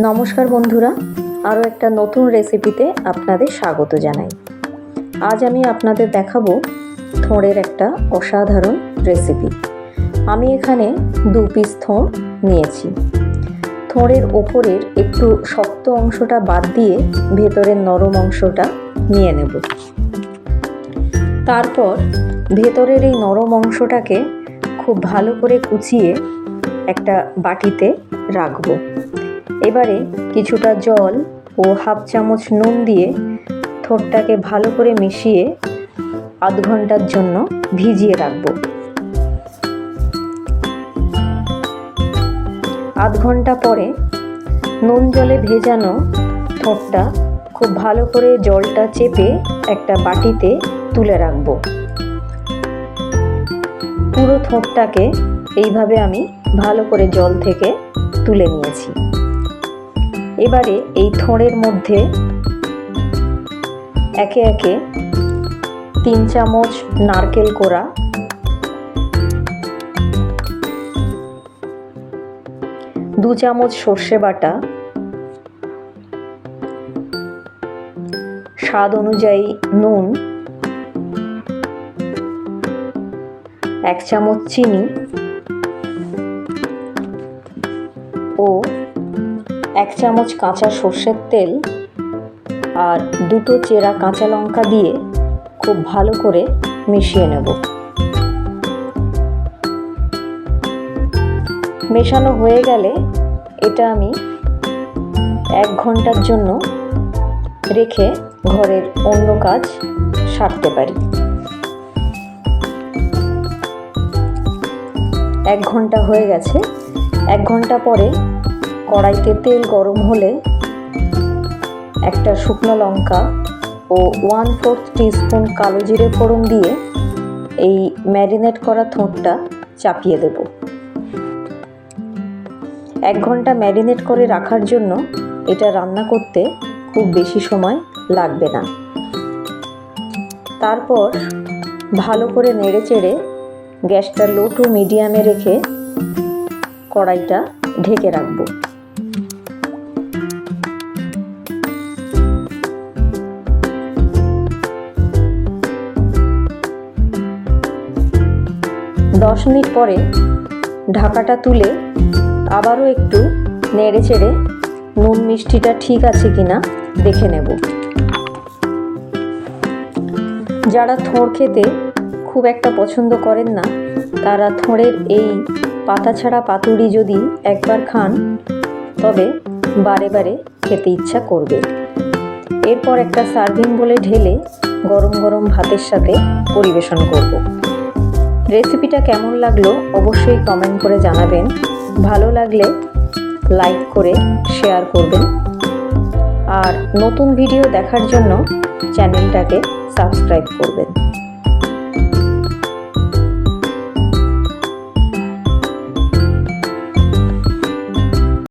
নমস্কার বন্ধুরা, আরও একটা নতুন রেসিপিতে আপনাদের স্বাগত জানাই। আজ আমি আপনাদের দেখাবো থোঁড়ের একটা অসাধারণ রেসিপি আমি এখানে দু পিস থোঁড় নিয়েছি। থোঁড়ের ওপরের একটু শক্ত অংশটা বাদ দিয়ে ভেতরের নরম অংশটা নিয়ে নেব। তারপর ভেতরের এই নরম অংশটাকে খুব ভালো করে কুচিয়ে একটা বাটিতে রাখব। এবারে কিছুটা জল ও হাফ চামচ নুন দিয়ে থোড়টাকে ভালো করে মিশিয়ে আধ ঘণ্টার জন্য ভিজিয়ে রাখব। আধ ঘণ্টা পরে নুন জলে ভেজানো থোড়টা খুব ভালো করে জলটা চেপে একটা বাটিতে তুলে রাখব। পুরো থোঁটটাকে এইভাবে আমি ভালো করে জল থেকে তুলে নিয়েছি। এবারে এই থোঁড়ের মধ্যে একে একে তিন চামচ নারকেল কোড়া, দু চামচ সর্ষে বাটা, স্বাদ অনুযায়ী নুন, এক চামচ চিনি ও এক চামচ কাঁচা সর্ষের তেল আর দুটো চেরা কাঁচা লঙ্কা দিয়ে খুব ভালো করে মিশিয়ে নেব। মেশানো হয়ে গেলে এটা আমি এক ঘণ্টার জন্য রেখে ঘরের অন্য কাজ সারতে পারি। এক ঘণ্টা হয়ে গেছে। এক ঘণ্টা পরে কড়াইতে তেল গরম হলে একটা শুকনো লঙ্কা ও ওয়ান ফোর্থ টিস্পুন কালো জিরে ফোড়ন দিয়ে এই ম্যারিনেট করা থোঁটটা চাপিয়ে দেব। এক ঘণ্টা ম্যারিনেট করে রাখার জন্য এটা রান্না করতে খুব বেশি সময় লাগবে না। তারপর ভালো করে নেড়ে চেড়ে গ্যাসটা লো টু মিডিয়ামে রেখে কড়াইটা ঢেকে রাখব। দশ মিনিট পরে ঢাকাটা তুলে আবারও একটু নেড়ে চেড়ে নুন মিষ্টিটা ঠিক আছে কিনা দেখে নেব। যারা থোঁড় খেতে খুব একটা পছন্দ করেন না, তারা থোঁড়ের এই পাতা ছাড়া পাতুরি যদি একবার খান, তবে বারে বারে খেতে ইচ্ছা করবে। এরপর একটা সার্ভিং বলে ঢেলে গরম গরম ভাতের সাথে পরিবেশন করব। রেসিপিটা কেমন লাগল অবশ্যই কমেন্ট করে জানাবেন। ভালো লাগলে লাইক করে শেয়ার করবেন। আর নতুন ভিডিও দেখার জন্য চ্যানেলটাকে সাবস্ক্রাইব করবেন।